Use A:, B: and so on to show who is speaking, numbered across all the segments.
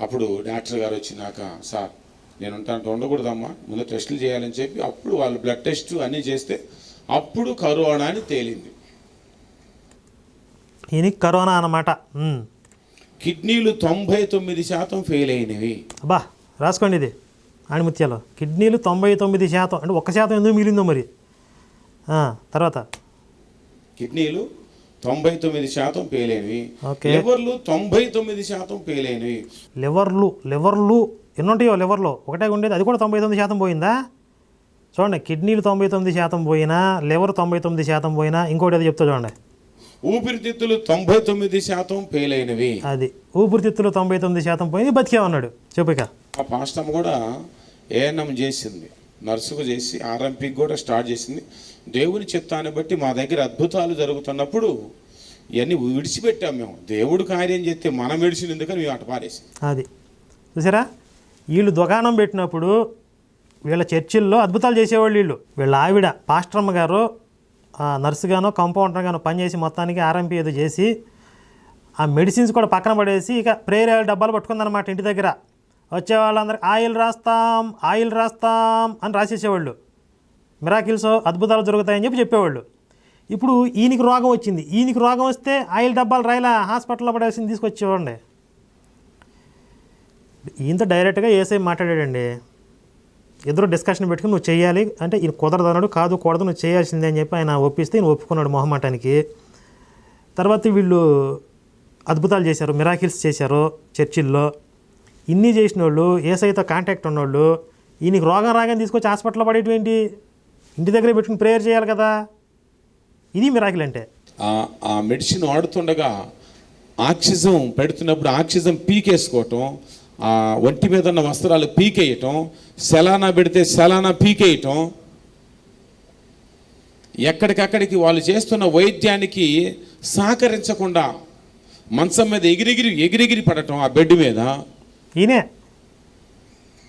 A: అప్పుడు డాక్టర్ గారు వచ్చినాక సార్ నేను ఉంటాను ఉండకూడదమ్మా ముందు టెస్టులు చేయాలని చెప్పి అప్పుడు వాళ్ళు బ్లడ్ టెస్ట్ అన్నీ చేస్తే అప్పుడు కరోనా అని తేలింది.
B: కరోనా అన్నమాట. ఉమ్.
A: కిడ్నీలు తొంభై తొమ్మిది శాతం ఫెయిల్ అయినవి.
B: అబ్బా రాసుకోండి ఇది ఆణిముత్యాలు. కిడ్నీలు తొంభై తొమ్మిది శాతం అంటే ఒక్క శాతం ఎందుకు మిగిలిందో మరి? తర్వాత?
A: కిడ్నీలు తొంభై తొమ్మిది శాతం
B: ఓకే.
A: లివర్లు తొంభై తొమ్మిది శాతం అయినవి
B: లివర్లు లివర్లు ఎన్ని ఉంటాయో లివర్లో? ఒకటే ఉండేది అది కూడా తొంభై తొమ్మిది శాతం పోయిందా? చూడండి కిడ్నీలు తొంభై తొమ్మిది శాతం పోయినా లివర్ తొంభై తొమ్మిది శాతం పోయినా ఇంకోటి ఏదో చెప్తా చూడండి.
A: ఊపిరితిత్తులు తొంభై తొమ్మిది శాతం అయినవి
B: అది ఊపిరితిత్తులు తొంభై తొమ్మిది శాతం పోయి బతికే ఉన్నాడు. చెప్పిక
A: ఆ పాస్టమ్ కూడా ఏఎన్ఎం చేసింది. నర్సుకు చేసి ఆర్ఎంపీకి కూడా స్టార్ట్ చేసింది. దేవుని చిత్తాన్ని బట్టి మా దగ్గర అద్భుతాలు జరుగుతున్నప్పుడు ఇవన్నీ విడిచిపెట్టాం మేము. దేవుడు కార్యం చేస్తే మనం విడిచిన ఎందుకని మేము అట పారేసి.
B: అది. చూసారా? వీళ్ళు దుకాణం పెట్టినప్పుడు వీళ్ళ చర్చిల్లో అద్భుతాలు చేసేవాళ్ళు వీళ్ళు. వీళ్ళ ఆవిడ పాస్టర్మ్మ గారు నర్సుగానో కంపౌండర్గానో కంపౌండర్ గానో పనిచేసి మొత్తానికి ఆర్ఎంపీ ఏదో చేసి ఆ మెడిసిన్స్ కూడా పక్కన పడేసి ఇక ప్రేయర్ డబ్బాలు పట్టుకుందనమాట ఇంటి దగ్గర. వచ్చే వాళ్ళందరికీ ఆయిల్ రాస్తాం ఆయిల్ రాస్తాం అని రాసేసేవాళ్ళు. మిరాకిల్స్ అద్భుతాలు జరుగుతాయని చెప్పి చెప్పేవాళ్ళు. ఇప్పుడు ఈయనకి రోగం వచ్చింది. ఈయనకి రోగం వస్తే ఆయిల్ డబ్బాలు రాయలా హాస్పిటల్లో పడాల్సింది తీసుకొచ్చేవాడిని. ఈయనతో డైరెక్ట్గా ఏసై మాట్లాడాడండి. ఇద్దరు డిస్కషన్ పెట్టుకుని నువ్వు చేయాలి అంటే ఈయన కుదరదు అన్నాడు కాదు కూడదు నువ్వు చేయాల్సిందే అని చెప్పి ఆయన ఒప్పిస్తే ఈయన ఒప్పుకున్నాడు మొహమాటానికి. తర్వాత వీళ్ళు అద్భుతాలు చేశారు మిరాకిల్స్ చేశారు చర్చిల్లో. ఇన్ని చేసిన వాళ్ళు ఏసైతో కాంటాక్ట్ ఉన్నోళ్ళు ఈయనకి రోగం రాగానే తీసుకొచ్చి హాస్పిటల్లో పడేటువంటి? ఇంటి దగ్గర పెట్టుకుని ప్రేయర్ చేయాలి కదా. ఇది మిరాకిల్ అంటే.
A: ఆ- మెడిసిన్ వాడుతుండగా ఆక్సిజన్ పెడుతున్నప్పుడు ఆక్సిజన్ పీకేసుకోవటం ఆ ఒంటి మీద ఉన్న వస్త్రాలు పీకేయటం సెలానా పెడితే సెలానా పీకేయటం ఎక్కడికక్కడికి వాళ్ళు చేస్తున్న వైద్యానికి సహకరించకుండా మంచం మీద ఎగిరిగిరి ఎగిరిగిరి పడటం ఆ బెడ్ మీద.
B: ఈయనే.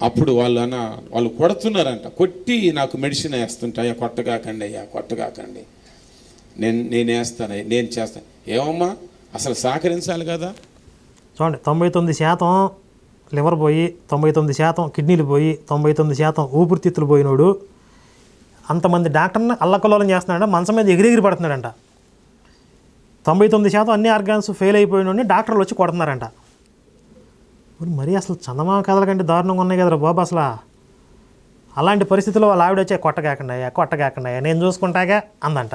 A: అప్పుడు వాళ్ళు అన్న వాళ్ళు కొడుతున్నారంట. కొట్టి నాకు మెడిసిన్ వేస్తుంటాయా కొట్టగాకండి అయ్యా కొట్టగాకండి. నేను నేను వేస్తాను నేను చేస్తాను. ఏమమ్మా అసలు సహకరించాలి కదా?
B: చూడండి తొంభై తొమ్మిది శాతం లివర్ పోయి తొంభై తొమ్మిది శాతం కిడ్నీలు పోయి తొంభై తొమ్మిది శాతం ఊపిరితిత్తులు పోయినోడు అంతమంది డాక్టర్ని అల్లకల్లోలం చేస్తున్నాడంట మంచం మీద ఎగిరెగిరి పడుతున్నాడంట. తొంభై తొమ్మిది శాతం అన్ని ఆర్గాన్స్ ఫెయిల్ అయిపోయినోడిని డాక్టర్లు వచ్చి కొడుతున్నారంట. మరి మరీ అసలు చందమామ కథల కంటే దారుణంగా ఉన్నాయి కదరా బాబు అసలు. అలాంటి పరిస్థితుల్లో వాళ్ళ ఆవిడ వచ్చే కొట్టగాకండి కొట్టగాకుండా నేను చూసుకుంటాగా అందంట.